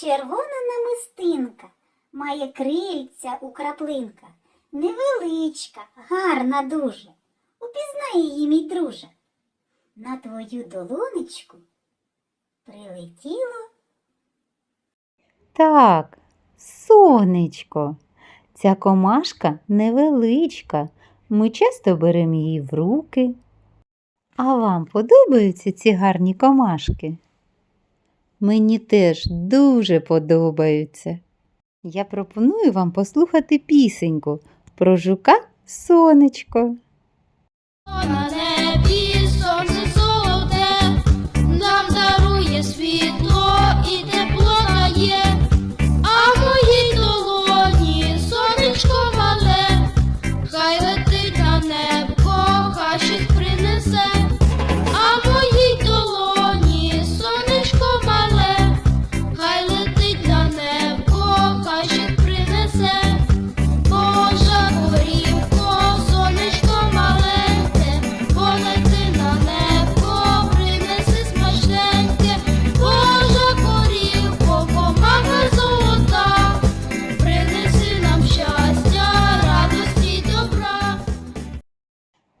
Червона намистинка, має крильця у краплинка, невеличка, гарна дуже. Упізнай її, мій друже. На твою долонечку прилетіло Так, сонечко. Ця комашка невеличка. Ми часто беремо її в руки. А вам подобаються ці гарні комашки? Мені теж дуже подобаються. Я пропоную вам послухати пісеньку про жука сонечко.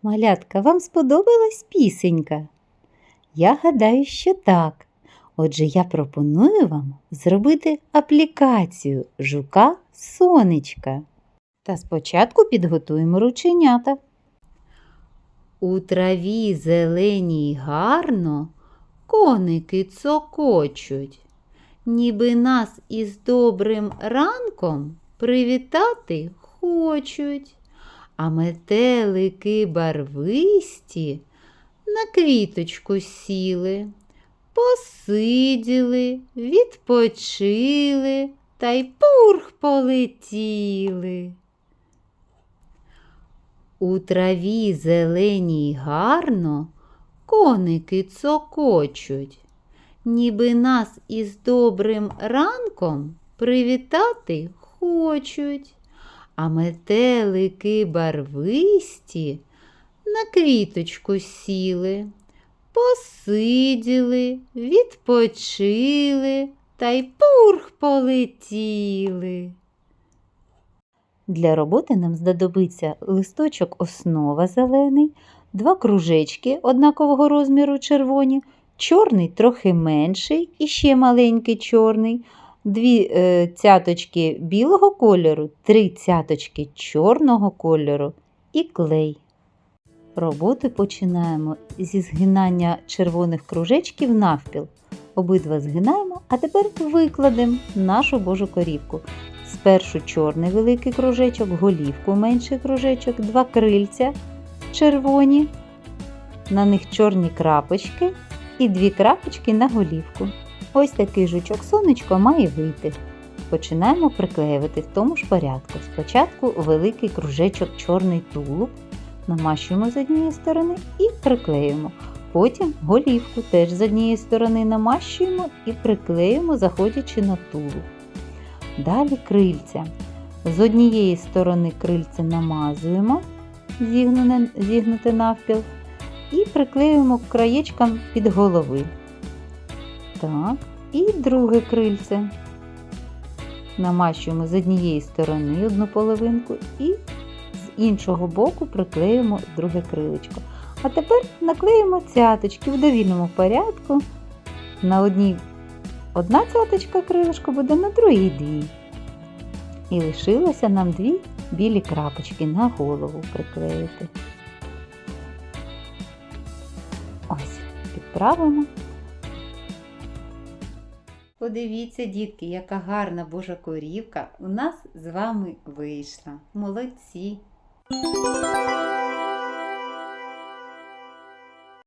Малятка, вам сподобалась пісенька? Я гадаю, що так. Отже, я пропоную вам зробити аплікацію жука сонечка. Та спочатку підготуємо рученята. У траві зеленій гарно коники цокочуть, ніби нас із добрим ранком привітати хочуть а метелики барвисті на квіточку сіли, посиділи, відпочили та й пурх полетіли. У траві зеленій гарно коники цокочуть, ніби нас із добрим ранком привітати хочуть а метелики барвисті на квіточку сіли, посиділи, відпочили та й пурх полетіли. Для роботи нам знадобиться листочок основа зелений, два кружечки однакового розміру червоні, чорний трохи менший і ще маленький чорний, дві е, цяточки білого кольору, три цяточки чорного кольору і клей. Роботу починаємо зі згинання червоних кружечків навпіл. Обидва згинаємо, а тепер викладемо нашу божу корівку. Спершу чорний великий кружечок, голівку менший кружечок, два крильця червоні, на них чорні крапочки і дві крапочки на голівку. Ось такий жучок сонечко має вийти. Починаємо приклеювати в тому ж порядку. Спочатку великий кружечок чорний тулуб, намащуємо з однієї сторони і приклеюємо. Потім голівку теж з однієї сторони намащуємо і приклеюємо, заходячи на тулуб. Далі крильця. З однієї сторони крильця намазуємо, зігнуте, навпіл, і приклеюємо краєчкам під голови. Так, і друге крильце. Намащуємо з однієї сторони одну половинку і з іншого боку приклеїмо друге крилечко. А тепер наклеїмо цяточки в довільному порядку. На одній одна цяточка крилишко буде, на другій дві. І лишилося нам дві білі крапочки на голову приклеїти. Ось, підправимо. Подивіться, дітки, яка гарна божа корівка у нас з вами вийшла. Молодці!